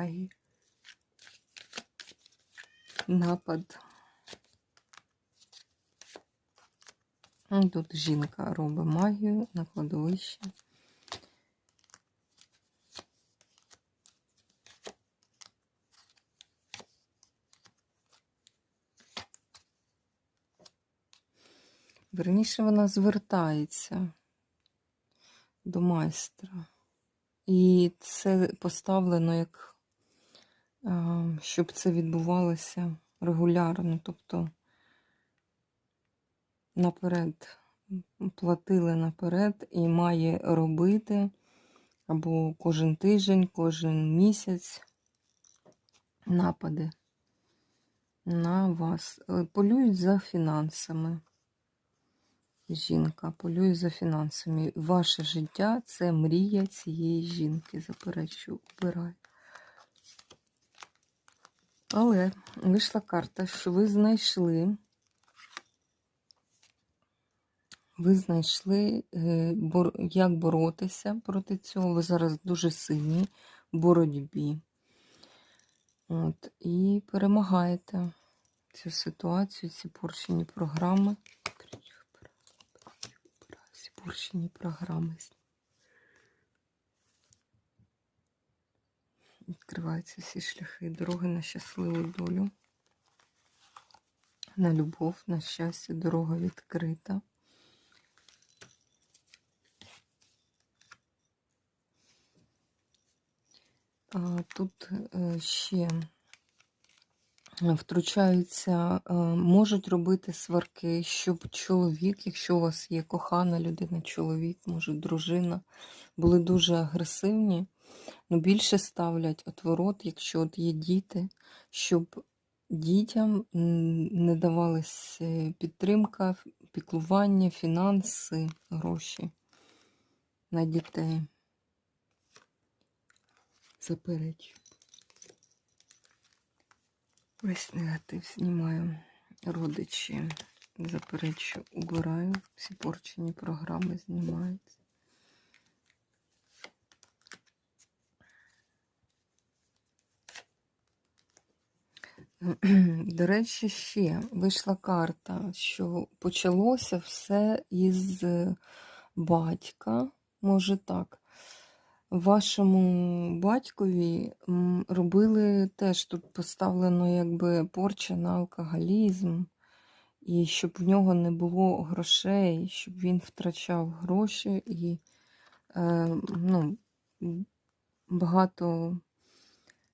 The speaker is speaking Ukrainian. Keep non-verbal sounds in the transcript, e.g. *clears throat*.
магії. Напад. Ну, Тут жінка робить магію на кладовищі. Верніше вона звертається до майстра. І це поставлено як, щоб це відбувалося регулярно, тобто наперед платили наперед і має робити або кожен тиждень, кожен місяць напади на вас. Е, Полюють за фінансами. Жінка полює за фінансами. Ваше життя це мрія цієї жінки. Заперечу, убирай. Але вийшла карта, що ви знайшли. Ви знайшли, е, як боротися проти цього. Ви зараз дуже сильні в боротьбі. От, і перемагаєте цю ситуацію, ці порчені програми. Ці порчені програми. Відкриваються всі шляхи, дороги на щасливу долю, на любов, на щастя, дорога відкрита. Тут е, ще втручаються, е, можуть робити сварки, щоб чоловік, якщо у вас є кохана людина, чоловік, може дружина, були дуже агресивні, ну більше ставлять отворот, якщо от є діти, щоб дітям не давалась е, підтримка, піклування, фінанси, гроші на дітей. Заперечу. Весь негатив знімаю. Родичі заперечу, убираю. Всі порчені програми знімаються. *clears throat* До речі, ще вийшла карта, що почалося все із батька, може так. Вашому батькові робили теж тут поставлено якби порча на алкоголізм, і щоб в нього не було грошей, щоб він втрачав гроші і е, ну, багато